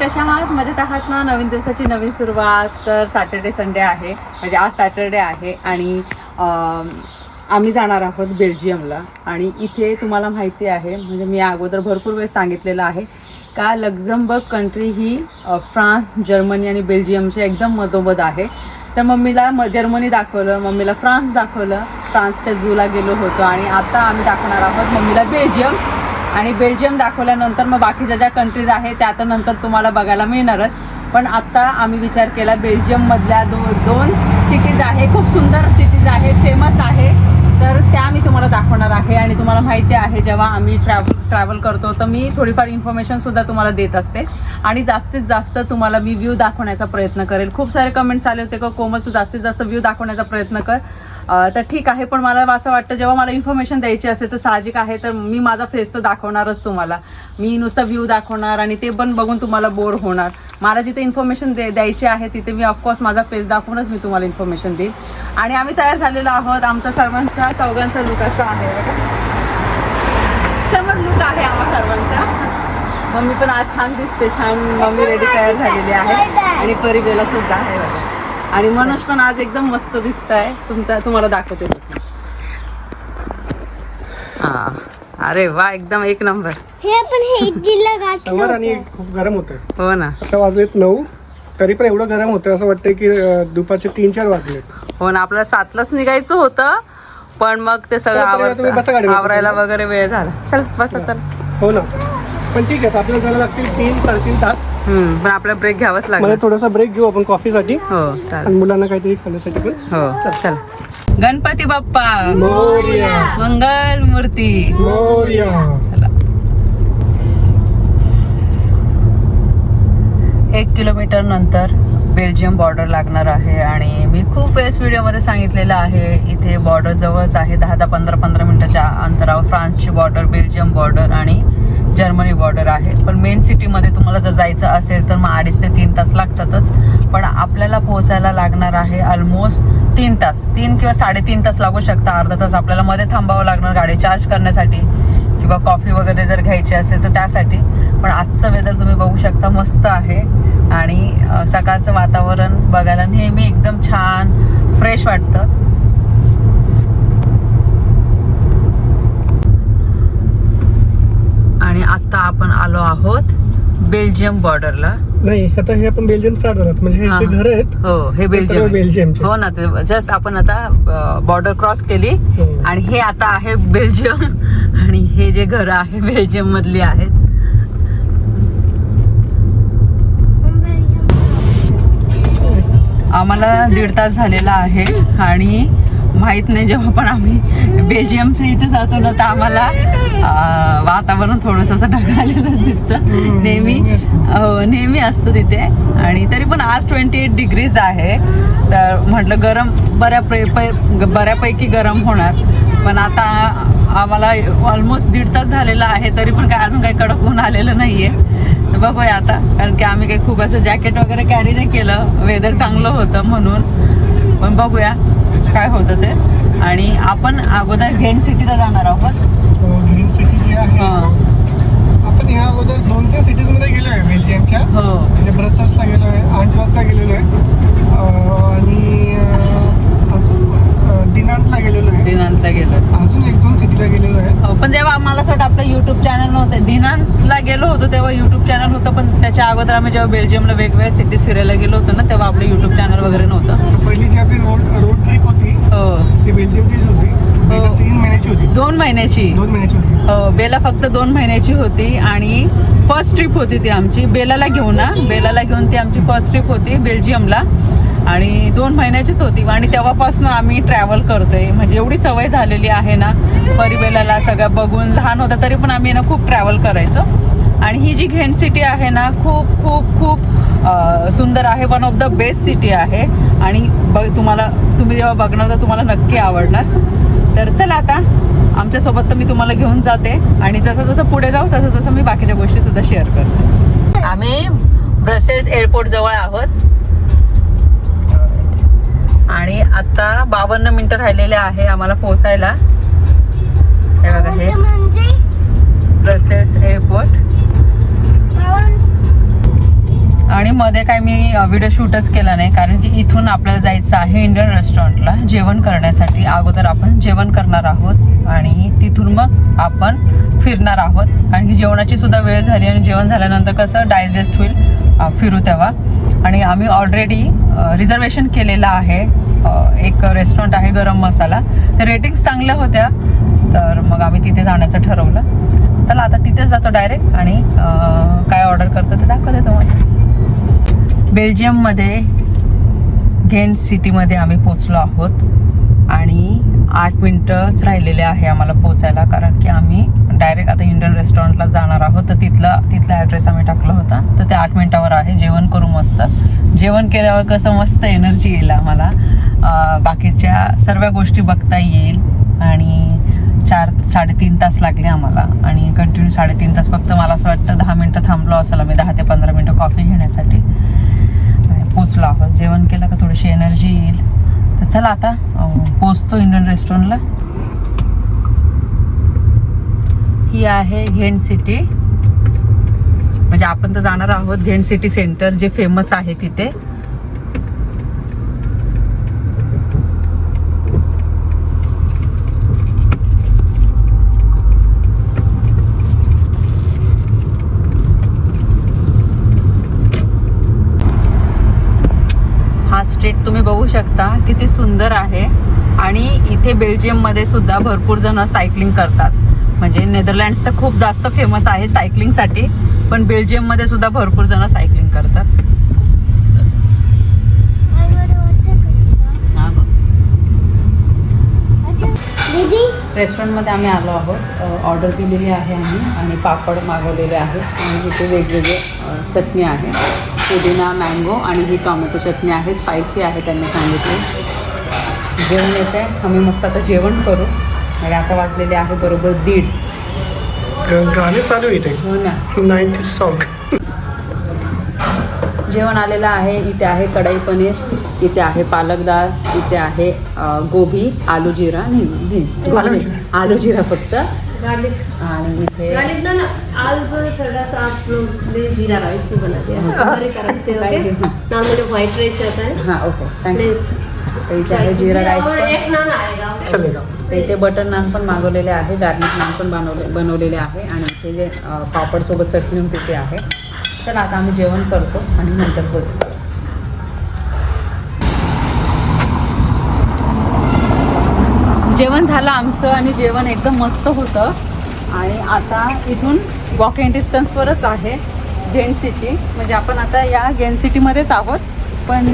कशा आहात मजेत आहात ना? नवीन दिवसाची नवीन सुरुवात तर सॅटर्डे संडे आहे. म्हणजे आज सॅटर्डे आहे आणि आम्ही जाणार आहोत बेल्जियमला. आणि इथे तुम्हाला माहिती आहे म्हणजे मी अगोदर भरपूर वेळेस सांगितलेलं आहे का लक्झमबर्ग कंट्री ही फ्रान्स जर्मनी आणि बेल्जियमच्या एकदम मधोमध आहे. तर मम्मीला म जर्मनी दाखवलं मम्मीला फ्रान्स दाखवलं. फ्रान्सच्या झूला गेलो होतो आणि आता आम्ही दाखवणार आहोत मम्मीला बेल्जियम. आणि बेल्जियम दाखवल्यानंतर मग बाकीच्या ज्या कंट्रीज आहेत त्या आता नंतर तुम्हाला बघायला मिळणारच. पण आत्ता आम्ही विचार केला बेल्जियममधल्या दो दोन सिटीज आहे खूप सुंदर सिटीज आहे फेमस आहे. तर त्या मी तुम्हाला दाखवणार आहे आणि तुम्हाला माहिती आहे जेव्हा आम्ही ट्रॅव्हल ट्रॅव्हल करतो तर मी थोडीफार इन्फॉर्मेशनसुद्धा तुम्हाला देत असते. आणि जास्तीत जास्त तुम्हाला मी व्ह्यू दाखवण्याचा प्रयत्न करेल. खूप सारे कमेंट्स आले होते का कोमल तू जास्तीत जास्त व्ह्यू दाखवण्याचा प्रयत्न कर. तर ठीक आहे पण मला असं वाटतं जेव्हा मला इन्फॉर्मेशन द्यायची असेल तर साहजिक आहे तर मी माझा फेस तर दाखवणारच तुम्हाला. मी नुसता व्ह्यू दाखवणार आणि ते पण बघून तुम्हाला बोर होणार. मला जिथे इन्फॉर्मेशन दे द्यायची आहे तिथे मी ऑफकोर्स माझा फेस दाखवूनच मी तुम्हाला इन्फॉर्मेशन देईन. आणि आम्ही तयार झालेलो आहोत आमचा सर्वांचा चौघांचा लुक असा आहे बघा. समर लुक आहे आम्हा सर्वांचा. मम्मी पण आज छान दिसते छान मम्मी रेडी तयार झालेली आहे. आणि परिवेला सुद्धा आहे बघा. आणि मनोज पण आज एकदम मस्त दिसत आहे तुमचा तुम्हाला दाखवते. हा. अरे वा एकदम एक नंबर. हे आपण हे समर आणि होतं. खूप गरम होतं हो ना. आता वाजलेत नऊ. तरी पण एवढं गरम होतं असं वाटतं की अं, दुपारचे तीन चार वाजलेत. हो ना आपल्याला सातलाच निघायचं होतं पण मग ते सगळं चला, परिवार, तुम्ही बसा आवरतं गाडीवर. आवरायला वगैरे वेळ झाला. चल बसा चल. हो ना. पण ठीक आहे आपल्याला जायला लागतील तीन साडेतीन तास. पण आपला ब्रेक घ्यावाच मला लागणार थोडासा ब्रेक घेऊ आपण कॉफीसाठी हो चाल आणि मुलांना काहीतरी खाण्यासाठी पण. हो चल. गणपती बाप्पा. मोर्या. मंगल मूर्ती. मोर्या. चला. एक किलोमीटर नंतर बेल्जियम बॉर्डर लागणार आहे आणि मी खूप वेळेस व्हिडिओमध्ये सांगितलेलं आहे इथे बॉर्डर जवळच आहे दहा दहा पंधरा पंधरा मिनिटाच्या अंतरावर फ्रान्सची बॉर्डर बेल्जियम बॉर्डर आणि जर्मनी बॉर्डर आहे. पण मेन सिटीमध्ये तुम्हाला जर जायचं असेल तर मग अडीच ते तीन तास लागतातच. पण आपल्याला पोहोचायला लागणार आहे ऑलमोस्ट तीन तास. तीन किंवा साडेतीन तास लागू शकता. अर्धा तास आपल्याला मध्ये थांबावं लागणार गाडी चार्ज करण्यासाठी किंवा कॉफी वगैरे जर घ्यायची असेल तर त्यासाठी. पण आजचं वेदर तुम्ही बघू शकता मस्त आहे. आणि सकाळचं वातावरण बघायला नेहमी एकदम छान फ्रेश वाटतं आणि आता आपण आलो आहोत बेल्जियम बॉर्डरला नाही आता हे आपण बेल्जियम स्टार्ट झालं म्हणजे हे हा. जे घर आहेत हो हे बेल्जियम बेल्जियमचे. आहे. हो ना ते जस्ट आपण आता बॉर्डर क्रॉस केली हो. आणि हे आता आहे बेल्जियम आणि हे जे घर आहे बेल्जियम मधली आहेत आम्हाला दीड तास झालेला आहे आणि माहीत नाही जेव्हा पण आम्ही बेल्जियमच्या इथे जातो ना तर आम्हाला वातावरण थोडंसं असं ढगाळलेलं दिसतं. नेहमी हो नेहमी असतं तिथे. आणि तरी पण आज ट्वेंटी एट डिग्रीज आहे. तर म्हटलं गरम बऱ्या बऱ्यापैकी गरम होणार. पण आता आम्हाला ऑलमोस्ट दीड तास झालेला आहे तरी पण काय अजून काही कडक ऊन आलेलं नाही आहे तर बघूया आता कारण की आम्ही काही खूप असं जॅकेट वगैरे कॅरी नाही केलं. वेदर चांगलं होतं म्हणून. पण बघूया. काय होतं ते? आणि आपण अगोदर घेन सिटीला जाणार आहोत ग्रीन सिटी जी आहे. हं. आपण ह्या अगोदर दोन तीन सिटीजमध्ये गेलो आहे बेल्जियमच्या हो. म्हणजे ब्रसल्सला गेलो आहे आंटवर्कला गेलेलो आहे अं, आणि अं, अं, दिनांतला गेलेलो आहे. दिनांतला गेलो अजून एक दोन सिटीला गेलेलो आहे. हो पण जेव्हा आम्हाला असं वाटतं आपलं युट्यूब चॅनल नव्हतं दिनांतला गेलो होतो तेव्हा युट्यूब चॅनल होतं पण त्याच्या अगोदर आम्ही जेव्हा बेल्जियमला वेगवेगळ्या सिटीज फिरायला गेलो होतो ना तेव्हा आपलं युट्यूब चॅनल वगैरे नव्हतं. पहिली जी आपली रोड रोड ट्रिप होती हो. ती बेल्जियमचीच होती. ती हो. तीन महिन्याची होती. दोन महिन्याची. दोन महिन्याची होती. हो बेला फक्त दोन महिन्याची होती आणि फर्स्ट ट्रिप होती ती आमची. बेलाला घेऊन ना बेलाला घेऊन ती आमची फर्स्ट ट्रिप होती बेल्जियमला आणि दोन महिन्याचीच होती आणि तेव्हापासून आम्ही ट्रॅव्हल करतोय. म्हणजे एवढी सवय झालेली आहे ना परिबेलाला सगळं बघून. लहान होता तरी पण आम्ही ना खूप ट्रॅव्हल करायचो. आणि ही जी घेन सिटी आहे ना खूप खूप खूप सुंदर आहे. One of the best city आहे. आणि बघ तुम्हाला तुम्ही जेव्हा बघणार तर तुम्हाला नक्की आवडणार. तर चला आता आमच्यासोबत तर मी तुम्हाला घेऊन जाते. आणि जसं जसं पुढे जाऊ तसं तसं मी बाकीच्या गोष्टी सुद्धा शेअर करते. आम्ही ब्रसेल्स एअरपोर्ट जवळ आहोत. आणि आता बावन्न मिनिटं राहिलेले आहे आम्हाला पोहोचायला. हे बघा हे. म्हणजे? ब्रसेल्स एअरपोर्ट आणि मध्ये काय मी व्हिडिओ शूटच केला नाही कारण की इथून आपल्याला जायचं आहे इंडियन रेस्टॉरंटला जेवण करण्यासाठी. अगोदर आपण जेवण करणार आहोत आणि तिथून मग आपण फिरणार आहोत. कारण की जेवणाची सुद्धा वेळ झाली आणि जेवण झाल्यानंतर कसं डायजेस्ट होईल फिरू तेव्हा. आणि आम्ही ऑलरेडी रिझर्वेशन केलेलं आहे. एक रेस्टॉरंट आहे गरम मसाला. तर रेटिंग्स चांगल्या होत्या. तर मग आम्ही तिथे जाण्याचं ठरवलं. चला आता तिथेच जातो डायरेक्ट आणि काय ऑर्डर करतो ते दाखवते तुम्हाला. बेल्जियममध्ये घेन सिटीमध्ये आम्ही पोचलो आहोत. आणि आठ मिनटंच राहिलेले आहे आम्हाला पोचायला कारण की आम्ही डायरेक्ट आता इंडियन रेस्टॉरंटला जाणार आहोत. तर तिथला तिथला ॲड्रेस आम्ही टाकला होता. तर ते आठ मिनटावर आहे. जेवण करू मस्त. जेवण केल्यावर कसं मस्त एनर्जी येईल आम्हाला. बाकीच्या सर्व गोष्टी बघता येईल. आणि चार साडेतीन तास लागले आम्हाला. आणि कंटिन्यू साडेतीन तास फक्त मला असं वाटतं दहा मिनटं थांबलो असेल आम्ही. दहा ते पंधरा मिनटं कॉफी घेण्यासाठी. आणि पोचलो आहोत. जेवण केलं का थोडीशी एनर्जी येईल. तर चला आता पोचतो इंडियन रेस्टॉरंटला. ही आहे घेंट सिटी. म्हणजे आपण तर जाणार आहोत घेंट सिटी सेंटर जे फेमस आहे तिथे. हा स्ट्रीट तुम्ही बघू शकता किती सुंदर आहे. आणि इथे बेल्जियममध्ये सुद्धा भरपूर जण सायकलिंग करतात. म्हणजे नेदरलँड्स तर खूप जास्त फेमस आहे सायकलिंगसाठी पण बेल्जियममध्ये सुद्धा भरपूर जण सायकलिंग करतात. रेस्टॉरंटमध्ये आम्ही आलो आहोत. ऑर्डर दिलेली आहे आम्ही आणि पापड मागवलेले आहेत. आणि इथे वेगवेगळे चटणी आहे. पुदिना मँगो आणि ही टॉमॅटो चटणी आहे. स्पायसी आहे त्यांनी सांगितले. जेवण येते आम्ही मस्त आता जेवण करू. आणि आता वाजलेले आहे बरोबर दीड. गाणे चालू आहे इथे. हो ना. Ninety song. जेवण आलेलं आहे इथे आहे कढाई पनीर इथे आहे पालक डाळ इथे आहे गोबी आलू जिरा नाही आलू जिरा. फक्त. गार्लिक. आणि इथे गार्लिक ना ना आज थोड़ा सा आप लोग ने जीरा राइस भी बना दिया हमारे तरफ से okay? Thank you. Normally white rice रहता है हां ओके. थँक्स इथे आहे जिरा राईस और पण. एक नान आएगा चलेगा तर इथे बटर नान पण मागवलेले आहे गार्लिक नान पण बनवले बनवलेले आहे आणि इथे जे पापडसोबत चटणी होती ते आहे. तर आता आम्ही जेवण करतो आणि नंतर बोलतो जेवण झालं आमचं आणि जेवण एकदम मस्त होतं. आणि आता इथून वॉक डिस्टन्सवरच आहे गेन सिटी म्हणजे आपण आता या गेन सिटीमध्येच आहोत. पण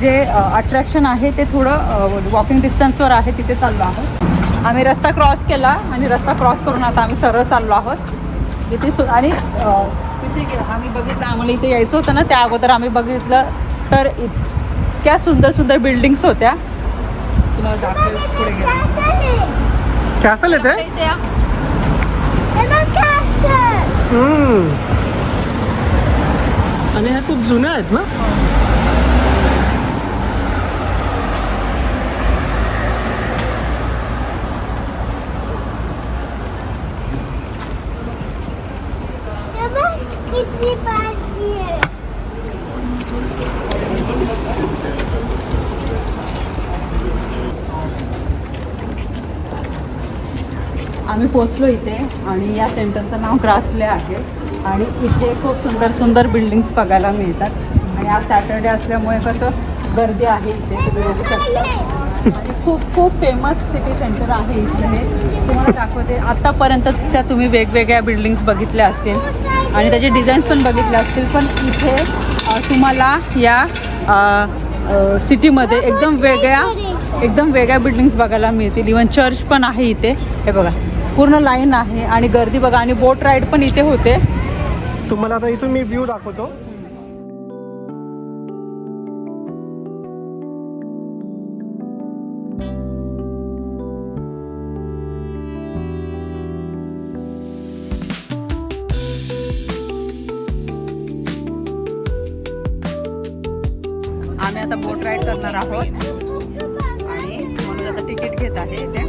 जे अट्रॅक्शन आहे ते थोडं वॉकिंग डिस्टन्सवर आहे तिथे चाललो आहोत. आम्ही रस्ता क्रॉस केला आणि रस्ता क्रॉस करून आता आम्ही सरळ चाललो आहोत. इथे सु आणि तिथे आम्ही बघितलं आम्हाला इथे यायचं होतं ना त्या अगोदर आम्ही बघितलं तर इतक्या सुंदर सुंदर बिल्डिंग्स होत्या. तुम्हाला दाखवेल पुढे गेलो. कॅसल येते. आणि ह्या खूप जुन्या आहेत ना? आम्ही पोचलो इथे आणि या सेंटरचं नाव ग्रासले आहे. आणि इथे खूप सुंदर सुंदर बिल्डिंग्स बघायला मिळतात. आणि आज सॅटर्डे असल्यामुळे कसं गर्दी आहे इथे तुम्ही बघू शकता. आणि खूप खूप फेमस सिटी सेंटर आहे इथे. हे तुम्हाला दाखवते आत्तापर्यंतच्या तुम्ही वेगवेगळ्या बिल्डिंग्स बघितल्या असतील. आणि त्याचे डिझाईन्स पण बघितले असतील पण इथे तुम्हाला या सिटीमध्ये एकदम वेगळ्या एकदम वेगळ्या बिल्डिंग्स बघायला मिळतील. इवन चर्च पण आहे इथे. हे बघा पूर्ण लाईन आहे आणि गर्दी बघा. आणि बोट राईड पण इथे होते. तुम्हाला आता इथून मी व्ह्यू दाखवतो. आता बोट राईड करणार आहोत. आणि म्हणून आता तिकीट घेत आहे इथे.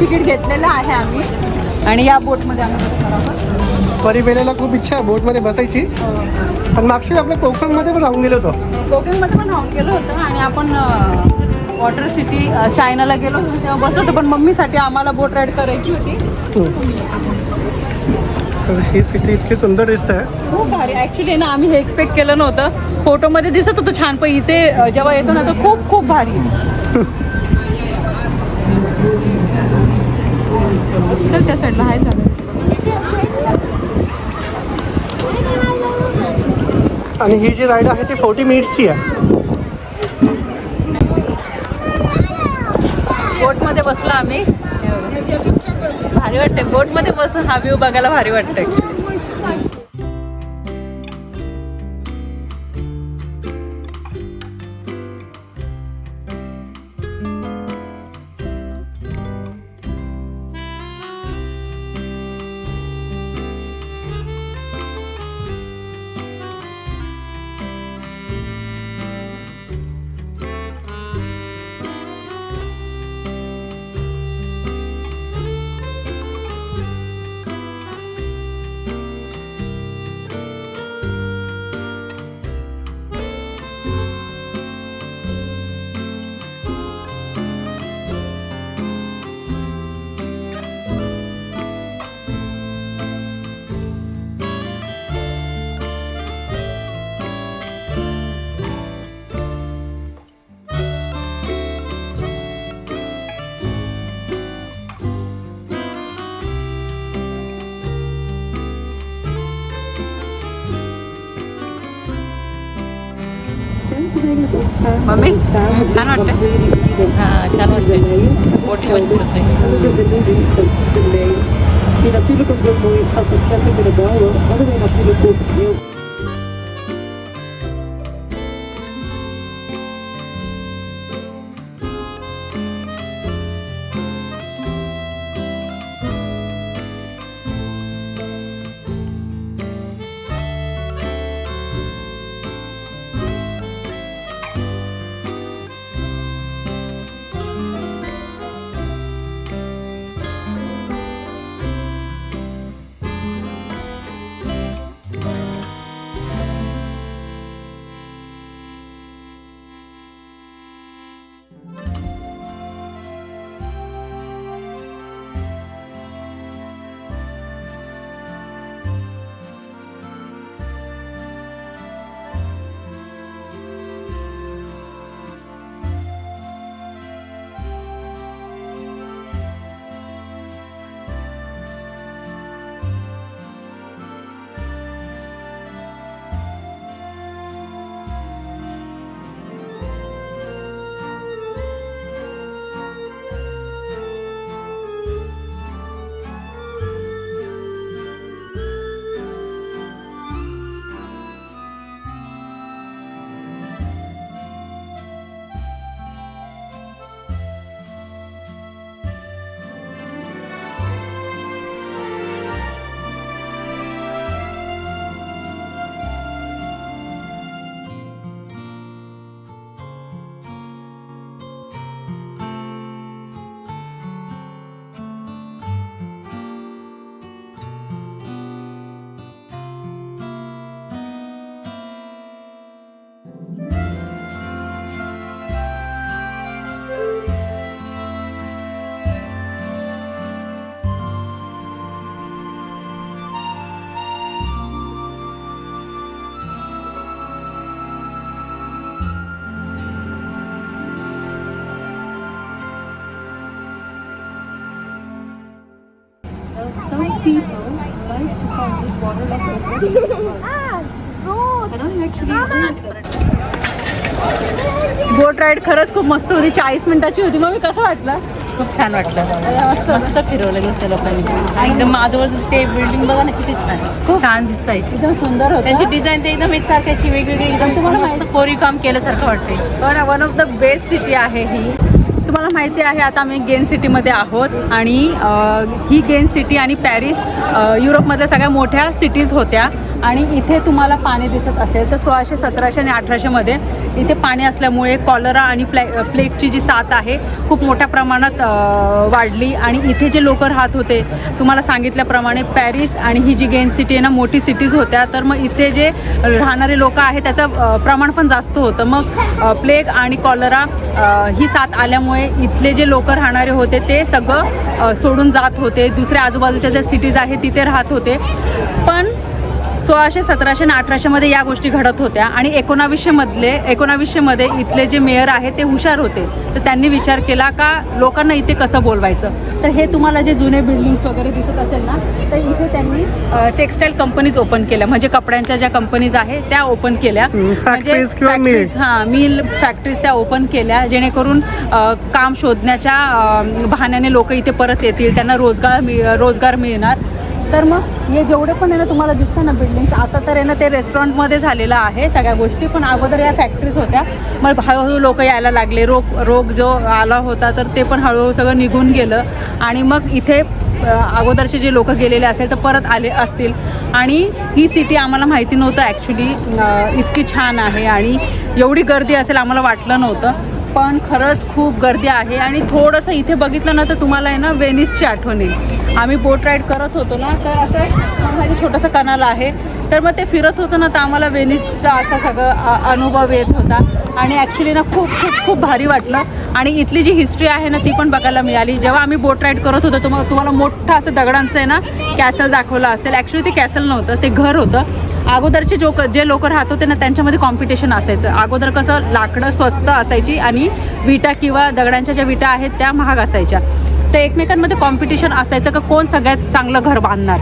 तिकीट घेतलेलं आहे आम्ही. आणि या बोटमध्ये आम्ही बसणार आहोत. परिबेलेला खूप इच्छा आहे बोटमध्ये बसायची. पण मागच्या वेळी आपल्या कोकणमध्ये पण राहून गेलो होतो. कोकणमध्ये पण राहून गेलो होतो आणि आपण वॉटर सिटी चायनाला गेलो होतो तेव्हा बसलो होतो पण मम्मीसाठी आम्हाला बोट राईड करायची होती. तर ही सिटी इतकी सुंदर दिसत आहे खूप भारी. ॲक्च्युली ना आम्ही हे एक्सपेक्ट केलं नव्हतं. फोटोमध्ये दिसत होतं छान पण इथे जेव्हा येतो ना तर खूप खूप भारी. चल त्या साईडला आहे झालं. आणि ही जी राईड आहे ती फोर्टी मिनिट्सची आहे. बोटमध्ये बसलो आम्ही. भारी वाटते बोटमध्ये बसून हा व्ह्यू बघायला भारी वाटतंय. మమ్మీ చానోట్ చానోట్ ఓటి ಬಂದಿರುತ್ತೆ ಈ ನಸೀಲು ಕುಂಜ ಮೂವೀಸ್ ಅಸಿಸ್ಟೆಂಟ್ ಇರಬಹುದು ಅದು ನಸೀಲು ಕೂರ್ತೀವಿ वाटतं वाटतं बोट राईड खरंच खूप मस्त होती. चाळीस मिनिटाची होती. मग मी कसं वाटलं? खूप छान वाटलं. मस्त. फिरवलं नुसतं लोकांनी एकदम आजूबाजू ते बिल्डिंग बघा ना किती छान. खूप छान दिसत आहे एकदम सुंदर त्यांची होती डिझाईन ते एकदम एकसारखी अशी वेगवेगळी एकदम तुम्हाला माहिती कोरी काम केल्यासारखं वाटतंय. One of the best city आहे ही. तुम्हाला माहिती आहे आता आम्ही गेन सिटीमध्ये आहोत. आणि ही गेन सिटी आणि पॅरिस युरोपमधल्या सगळ्या मोठ्या सिटीज होत्या. आणि इथे तुम्हाला पाणी दिसत असेल तर सोळाशे सतराशे आणि अठराशेमध्ये इथे पाणी असल्यामुळे कॉलरा आणि प्लॅ प्लेगची जी साथ आहे खूप मोठ्या प्रमाणात वाढली. आणि इथे जे लोक राहत होते तुम्हाला सांगितल्याप्रमाणे पॅरिस आणि ही जी गेन सिटी आहे ना मोठी सिटीज होत्या. तर मग इथे जे राहणारे लोक आहे त्याचं प्रमाण पण जास्त होतं. मग प्लेग आणि कॉलरा ही साथ आल्यामुळे इथले जे लोक राहणारे होते ते सगळं सोडून जात होते. दुसऱ्या आजूबाजूच्या ज्या सिटीज आहेत तिथे राहत होते. पण सोळाशे सतराशे आणि अठराशेमध्ये या गोष्टी घडत होत्या आणि एकोणावीसशेमधले एकोणावीसशेमध्ये इथले जे मेयर आहेत ते हुशार होते. तर त्यांनी विचार केला का लोकांना इथे कसं बोलवायचं? तर हे तुम्हाला जे जुने बिल्डिंग्स वगैरे दिसत असेल ना तर इथे त्यांनी टेक्स्टाईल कंपनीज ओपन केल्या. म्हणजे कपड्यांच्या ज्या कंपनीज आहेत त्या ओपन केल्या. factories, हां मिल फॅक्टरीज त्या ओपन केल्या. जेणेकरून काम शोधण्याच्या बहाण्याने लोक इथे परत येतील. त्यांना रोजगार रोजगार मिळणार. तर मग हे जेवढे पण आहे ना तुम्हाला दिसतं ना बिल्डिंग्स आता तर आहे ना ते रेस्टॉरंटमध्ये झालेलं आहे सगळ्या गोष्टी पण अगोदर या फॅक्टरीज होत्या. मग हळूहळू लोक यायला लागले. रोग रोग जो आला होता तर ते पण हळूहळू सगळं निघून गेलं. आणि मग इथे अगोदरचे जे लोक गेलेले असेल तर परत आले असतील. आणि ही सिटी आम्हाला माहिती नव्हतं ॲक्च्युली इतकी छान आहे आणि एवढी गर्दी असेल आम्हाला वाटलं नव्हतं. पण खरंच खूप गर्दी आहे आणि थोडंसं इथे बघितलं ना तर तुम्हाला आहे ना वेनिसची आठवण येईल. आम्ही बोट राईड करत होतो ना तर असं माझं छोटंसं कनाल आहे. तर मग ते फिरत होतं ना तर आम्हाला वेनिसचा असा सगळं अनुभव येत होता. आणि ॲक्च्युली ना खूप खूप खूप भारी वाटलं. आणि इथली जी हिस्ट्री आहे ना ती पण बघायला मिळाली. जेव्हा आम्ही बोट राईड करत होतो तुम्हाला तुम्हाला मोठं असं दगडांचं आहे ना कॅसल दाखवलं असेल. ॲक्च्युली ते कॅसल नव्हतं ते घर होतं. अगोदरचे जो जे लोक राहत होते ना त्यांच्यामध्ये कॉम्पिटिशन असायचं. अगोदर कसं लाकडं स्वस्त असायची आणि विटा किंवा दगडांच्या ज्या विटा आहेत त्या महाग असायच्या. तर एकमेकांमध्ये कॉम्पिटिशन असायचं का कोण सगळ्यात चांगलं घर बांधणार?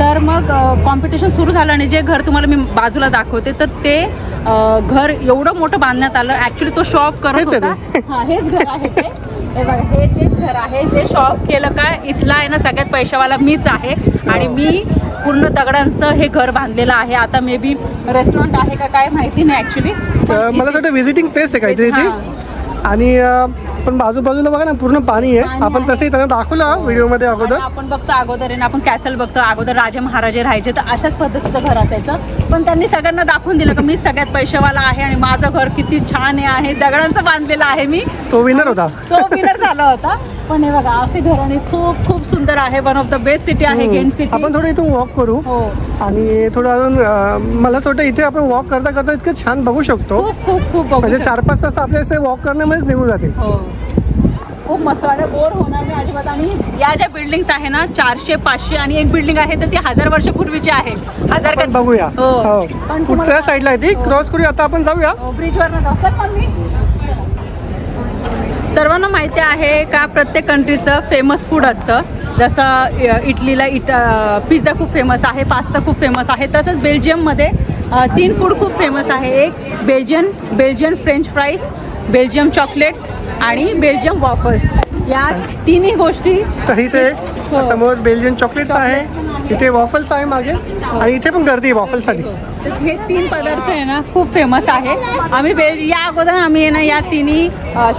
तर मग कॉम्पिटिशन सुरू झालं आणि जे घर तुम्हाला मी बाजूला दाखवते तर ते घर एवढं मोठं बांधण्यात आलं. ॲक्च्युली तो शॉप करत होता. हां हेच घर आहे ते. हे बघा हे तेच घर आहे. जे शॉप केलं का इथला आहे ना सगळ्यात पैशावाला मीच आहे. आणि मी पूर्ण दगडांचं हे घर बांधलेलं आहे. आता मे बी रेस्टॉरंट आहे का काय माहिती नाही ॲक्च्युली अ, मला वाटतं व्हिजिटिंग प्लेस आहे काहीतरी ती आणि पण बाजूबाजूला बघा ना पूर्ण पाणी आहे. पाणी आपण. तसंही त्यांना दाखवलं व्हिडिओमध्ये अगोदर. आपण बघतो अगोदर आहे ना आपण कॅसल बघतो अगोदर राजे महाराजे राहायचे तर अशाच पद्धतीचं घर असायचं. पण त्यांनी सगळ्यांना दाखवून दिलं की मी सगळ्यात पैशावाला आहे आणि माझं घर किती छान आहे दगडांचं बांधलेलं आहे मी. तो विनर होता. तो विनर झाला होता. पण हे बघा असे घराने खूप खूप सुंदर आहे. One of the best city आहे गेन सिटी आपण थोडं इथून वॉक करू. हो. आणि थोडं अजून अ, मला असं वाटतं इथे आपण वॉक करता करता इतकं छान बघू शकतो. खूप खूप खूप बघू म्हणजे शकतो. चार पाच तास तर आपल्या वॉक करण्यामध्येच निघून जातील हो. खूप मस्त वाटत बोर होणार नाही अजिबात. आणि या ज्या बिल्डिंग्स आहे ना चारशे पाचशे आणि एक बिल्डिंग आहे तर ती हजार वर्षपूर्वीची आहे. हजार आपण बघूया. हो. हो. पण कुठल्या साईडला आहे ती? क्रॉस करूया. आता आपण जाऊया. ब्रिजवर पण मी सर्वांना माहिती आहे का प्रत्येक कंट्रीचं फेमस फूड असतं. जसं इटलीला इट पिझ्झा खूप फेमस आहे पास्ता खूप फेमस आहे. तसंच बेल्जियममध्ये अ, तीन फूड खूप फेमस आहे. एक Belgian Belgian French fries Belgium chocolates आणि बेल्जियम वॉफर्स. या तिन्ही गोष्टी तर इथे हो. समोर बेल्जियन चॉकलेट्स आहे इथे वॉफल्स आहे मागे आणि इथे पण गर्दी आहे वॉफलसाठी तर हे तीन पदार्थ आहे ना खूप फेमस आहे. आम्ही बेल या अगोदर आम्ही आहे ना या तिन्ही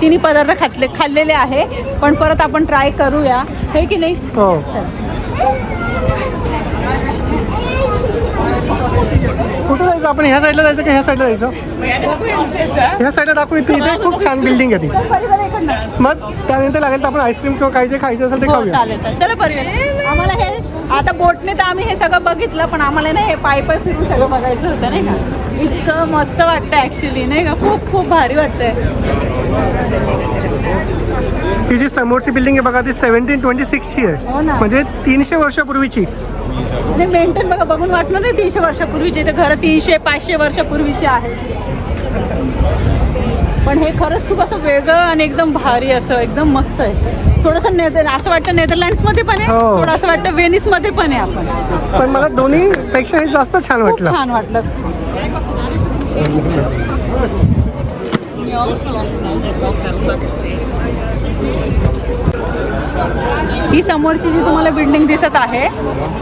तिन्ही पदार्थ खाल्ले खाल्लेले आहे. पण परत आपण ट्राय करूया. हे की नाही? हो कुठं जायचं आपण ह्या साईडला जायचं का ह्या साईडला जायचं? ह्या साईडला दाखवू इथे. इथे खूप छान बिल्डिंग आहे ती. मग त्यानंतर लागेल तर आपण आईस्क्रीम किंवा काही जे खायचं असेल ते हो खाऊया. चालेल चालेल. चला आम्हाला हे आता बोटने तर आम्ही हे सगळं बघितलं पण आम्हाला ना हे पाय पाय फिरून सगळं बघायचं होतं नाही का? इतकं मस्त वाटतं ॲक्च्युली नाही का? खूप खूप भारी वाटतंय. ही जी समोरची बिल्डिंग आहे बघा ती सेव्हन्टीन ट्वेंटी सिक्सची हो आहे ना. म्हणजे तीनशे वर्षापूर्वीची. आणि मेंटेन बघा बघून वाटलं नाही तीनशे वर्षापूर्वीचे ते घरं तीनशे पाचशे वर्षापूर्वीचे आहे. पण हे खरंच खूप असं वेगळं आणि एकदम भारी असं एकदम मस्त आहे. थोडंसं नेदर असं वाटतं नेदरलँड्समध्ये पण आहे हो. थोडं असं वाटतं वेनिसमध्ये पण आहे आपण. पण मला दोन्ही पेक्षा हे जास्त छान खूप वाटलं. छान वाटलं. ही समोरची जी तुम्हाला बिल्डिंग दिसत आहे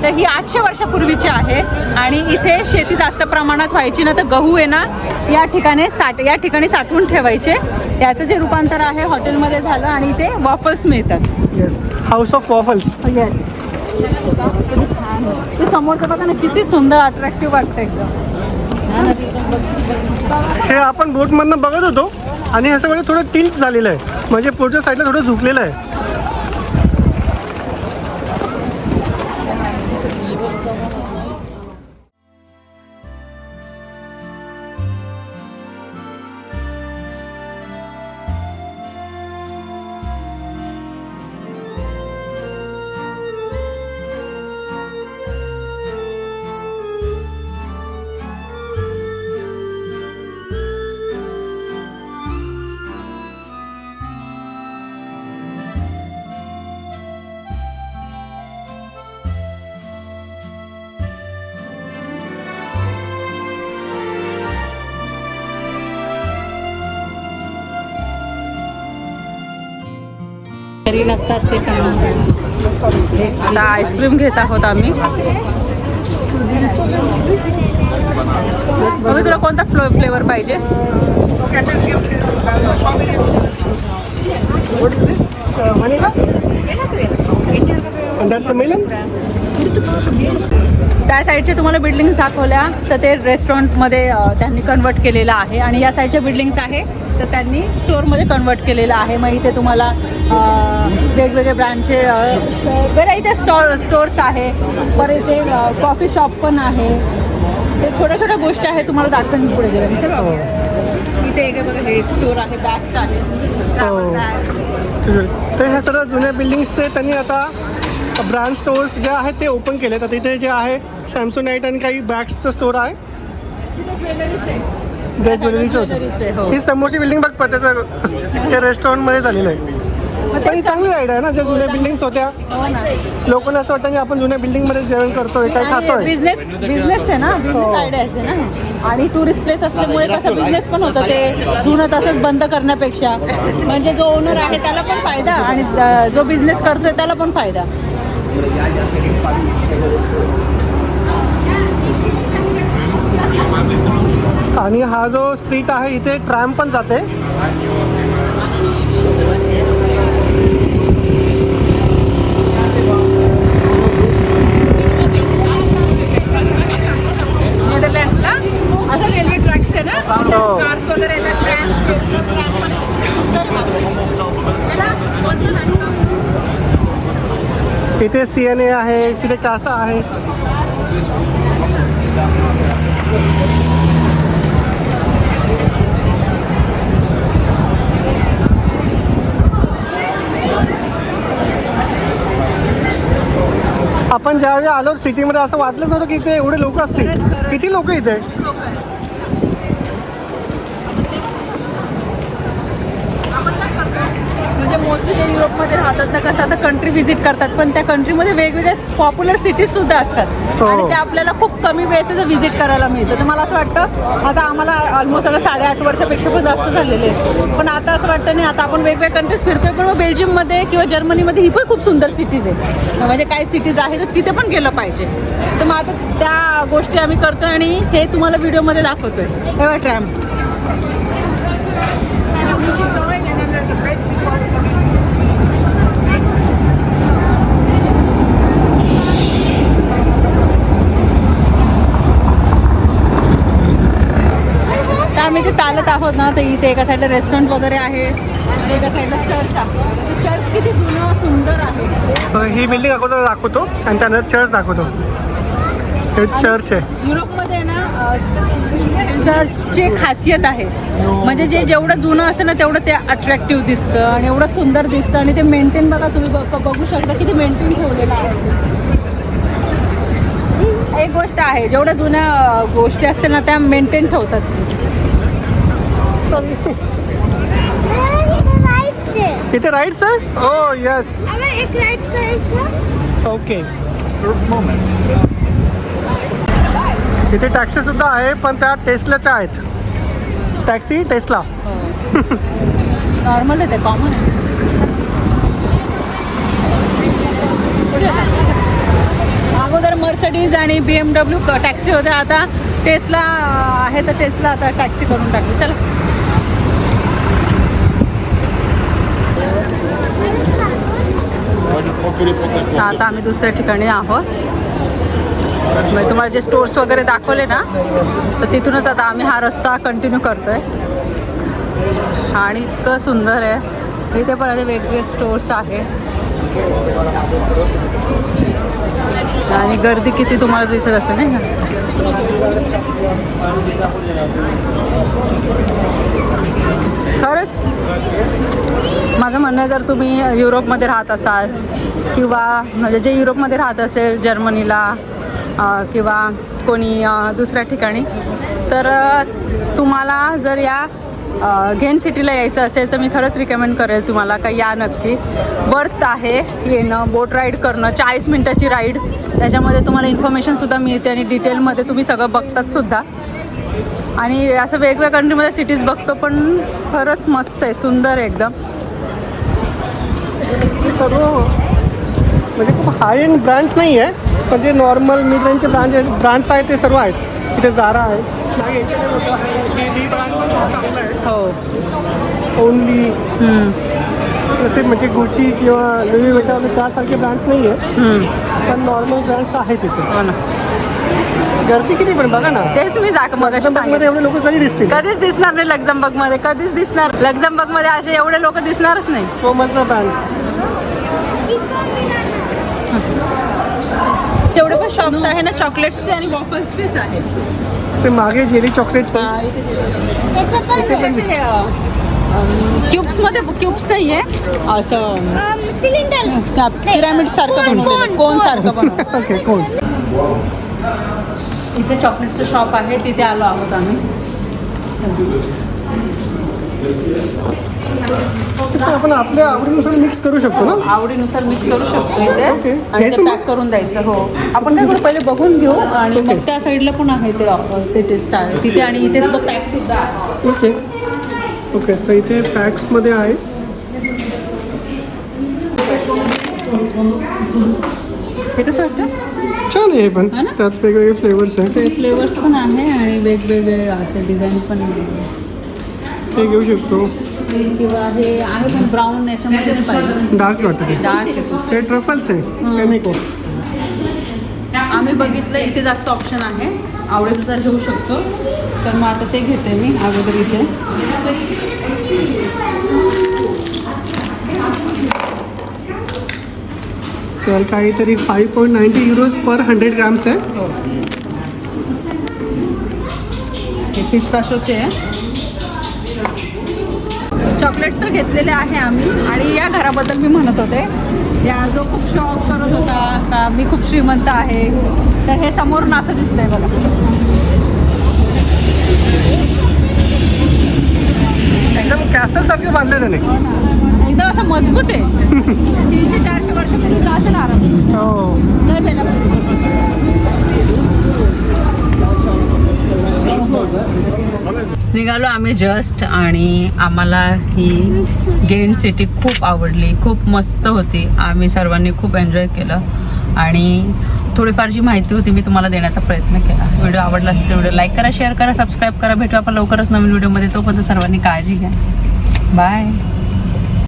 तर ही आठशे वर्षापूर्वीची आहे आणि इथे शेती जास्त प्रमाणात व्हायची ना तर गहू आहे ना या ठिकाणी साठ या ठिकाणी साठवून ठेवायचे. याचं जे रूपांतर आहे हॉटेलमध्ये झालं आणि इथे वॉफल्स मिळतात. Yes house of waffles yes समोरचं बघा ना किती सुंदर अट्रॅक्टिव्ह वाटतं एकदम. हे आपण बोटमधनं बघत होतो. आणि हे सगळं थोडं टिल्ट झालेलं आहे. म्हणजे पुढच्या साईडला थोडं झुकलेलं आहे. नसतात ते आता आईस्क्रीम घेत आहोत आम्ही. मग तुला कोणता फ्लो फ्लेवर पाहिजे? त्या साईडचे तुम्हाला बिल्डिंग्स दाखवल्या तर ते रेस्टॉरंटमध्ये त्यांनी कन्वर्ट केलेलं आहे. आणि या साईडच्या बिल्डिंग्स आहे तर त्यांनी स्टोअरमध्ये कन्वर्ट केलेलं आहे. मग इथे तुम्हाला वेगवेगळे ब्रँडचे बरं इथे स्टॉ स्टोर्स आहे. बरं इथे कॉफी शॉप पण आहे. ते छोट्या छोट्या गोष्टी आहेत तुम्हाला दाखवेन पुढे गेलं. चला इथे एक बघा हे स्टोर आहे बॅग्स आहेत. हो. तर ह्या सर्व जुन्या बिल्डिंग्सचे त्यांनी आता ब्रँड स्टोअर्स जे आहेत ते ओपन केलेत. आता इथे जे आहे सॅमसोनाईट आणि काही बॅग्सचं स्टोअर आहे. जे ज्वेलरीचं हो. होतं ही. समोरची बिल्डिंग बघ त्याचं त्या रेस्टॉरंटमध्ये झालेलं आहे. पण ही चांगली आयडिया आहे ना ज्या जुन्या बिल्डिंग्स होत्या. हो ना. लोकांना असं वाटतं की आपण जुन्या बिल्डिंगमध्ये जेवण करतोय काय खातोय? बिझनेस बिझनेस आहे ना बिझनेस आयडिया आहे ना. आणि टुरिस्ट प्लेस असल्यामुळे कसं बिझनेस पण होतं ते. जुनं तसंच बंद करण्यापेक्षा. म्हणजे जो ओनर आहे त्याला पण फायदा आणि जो बिझनेस करतोय त्याला पण फायदा. आणि हा जो स्ट्रीट आहे इथे ट्रॅम पण जाते. हो. इथे सी एन ए आहे तिथे कासा आहे. आपण ज्यावेळी आलो सिटीमध्ये असं वाटलंच नव्हतं की इथे एवढे लोक असतील. किती लोक इथे म्हणजे मोस्टली जे युरोपमध्ये राहतात ना कसं असं कंट्री व्हिजिट करतात पण त्या कंट्रीमध्ये वेगवेगळे पॉप्युलर सिटीज सुद्धा असतात. हो. आणि ते आपल्याला खूप कमी वेळेस व्हिजिट करायला मिळतं. तर मला असं वाटतं आता आम्हाला ऑलमोस्ट आता साडेआठ वर्षापेक्षा पण जास्त झालेले आहे पण आता असं वाटतं नाही आता आपण वेगवेगळ्या कंट्रीज फिरतोय पण मग बेल्जियममध्ये किंवा जर्मनीमध्ये ही पण खूप सुंदर सिटीज आहे म्हणजे काही सिटीज आहे तर तिथे पण गेलं पाहिजे. तर मग आता त्या गोष्टी आम्ही करतोय आणि हे तुम्हाला व्हिडिओमध्ये दाखवतोय. हे ट्रॅम आम्ही ते चालत आहोत ना तर इथे एका साईडला रेस्टॉरंट वगैरे आहे आणि एका साईडला चर्च आहे. चर्च किती जुनं सुंदर आहे. ही बिल्डिंग अगोदर दाखवतो आणि त्यानंतर चर्च दाखवतो. हे चर्च आहे. युरोपमध्ये ना चर्चची खासियत आहे. म्हणजे जे जेवढं जुनं असेल ना तेवढं ते अट्रॅक्टिव्ह दिसतं आणि एवढं सुंदर दिसतं आणि ते मेंटेन बघा तुम्ही बघ- शकता की ते मेंटेन ठेवलेलं आहे. एक गोष्ट आहे जेवढ्या जुन्या गोष्टी असतील ना त्या मेंटेन ठेवतात. राईट आहे? इथे राईट्स आहे हो यस राईट ओके इथे टॅक्सी सुद्धा आहे पण त्या टेस्लाच्या आहेत. टॅक्सी टेस्ला नॉर्मल आहे ते कॉमन आहे. अगोदर मर्सडीज आणि बी एम डब्ल्यू टॅक्सी होत्या आता टेस्ला आहे तर टेस्ला आता टॅक्सी करून टाकली चला. तर आता आम्ही दुसऱ्या ठिकाणी आहोत. म्हणजे तुम्हाला जे स्टोर्स वगैरे दाखवले ना तर तिथूनच आता आम्ही हा रस्ता कंटिन्यू करतोय. आणि इतकं सुंदर आहे. इथे पण असे वेगवेगळे स्टोर्स आहे आणि गर्दी किती तुम्हाला दिसत असेल नाही का? खरंच? माझं म्हणणं आहे जर तुम्ही युरोपमध्ये राहत असाल किंवा म्हणजे जे युरोपमध्ये राहत असेल जर्मनीला किंवा कोणी दुसऱ्या ठिकाणी तर तुम्हाला जर या घेन सिटीला यायचं असेल तर मी खरंच रिकमेंड करेल तुम्हाला का या नक्की. बर्थ आहे येणं बोट राईड करणं चाळीस मिनटाची राईड त्याच्यामध्ये तुम्हाला इन्फॉर्मेशनसुद्धा मिळते आणि डिटेलमध्ये तुम्ही सगळं बघतातसुद्धा आणि असं वेगवेगळ्या कंट्रीमध्ये सिटीज बघतो पण खरंच मस्त आहे सुंदर आहे एकदम. सर्व म्हणजे खूप हाय एंड ब्रँड्स नाही आहे पण जे नॉर्मल मिड रेंजचे ब्रँड ब्रँड्स आहेत ते सर्व आहेत. इथे जारा आहे. हे. ओनली जसे म्हणजे गुची किंवा लुई विटा त्यासारखे ब्रँड्स नाही आहे. पण नॉर्मल ब्रँड्स आहेत इथे. हो ना. गर्दी किती पण बघा ना. तेच मी मध्ये एवढे लोक कधी दिसतील? कधीच दिसणार नाही लक्झमबर्गमध्ये कधीच दिसणार लक्झमबर्गमध्ये असे एवढे लोक दिसणारच नाही. कोमलचा ब्रँड तेवढे पण शॉप्स आहे ना चॉकलेट्सचे आणि वॉफल्सचेच आहेत. ते मागे जेली चॉकलेट्स आहे. क्यूब्समध्ये क्यूब्स नाही आहे असं सिलेंडर पिरामिड सारखं बनवलं कोण सारखं बनवलं? ओके कोण? इथे चॉकलेटचं शॉप आहे तिथे आलो आहोत आम्ही. आपण आपल्या आवडीनुसार मिक्स करू शकतो ना? आवडीनुसार मिक्स करू शकतो इथे. आणि ते? पॅक करून द्यायचं हो. आपण काय करू पहिले बघून घेऊ आणि मग त्या साईडला पण आहे ते ऑफर ते ते स्टार तिथे आणि इथे सुद्धा पॅक सुद्धा आहे. ओके. ओके तर इथे पॅक्समध्ये आहे. हे कसं वाटतं? छान आहे पण? त्यात वेगवेगळे फ्लेवर्स आहे ते फ्लेवर्स पण आहे आणि वेगवेगळे असे डिझाईन पण आहे. ते घेऊ शकतो. किंवा हे आहे पण ब्राऊन याच्यामध्ये नाही पाहिजे. डार्क वाटतं ते. डार्क हे. ट्रफल्स आहे केमिको आम्ही बघितलं इथे जास्त ऑप्शन आहे. आवडीनुसार घेऊ शकतो. तर मग आता ते घेते मी अगोदर इथे. तर काहीतरी five point ninety euros per hundred grams आहे. हे पिस्ताशोचे आहे. चॉकलेट्स तर घेतलेले आहे आम्ही. आणि या घराबद्दल मी म्हणत होते. या जो खूप शॉक करत होता का मी खूप श्रीमंत आहे तर हे समोरून असं दिसतंय बघा. एकदम कॅसल सारखे बांधले त्याने. एकदम असं मजबूत आहे. तीनशे चारशे वर्षापूर्वी असेल आराम हो. तर हे. निघालो आम्ही जस्ट आणि आम्हाला ही गेन सिटी खूप आवडली खूप मस्त होती. आम्ही सर्वांनी खूप एन्जॉय केलं. आणि थोडीफार जी माहिती होती मी तुम्हाला देण्याचा प्रयत्न केला. व्हिडिओ आवडला असेल तर व्हिडिओ लाईक करा शेअर करा सबस्क्राईब करा. भेटू आपण लवकरच नवीन व्हिडिओमध्ये तोपर्यंत सर्वांनी काळजी घ्या. बाय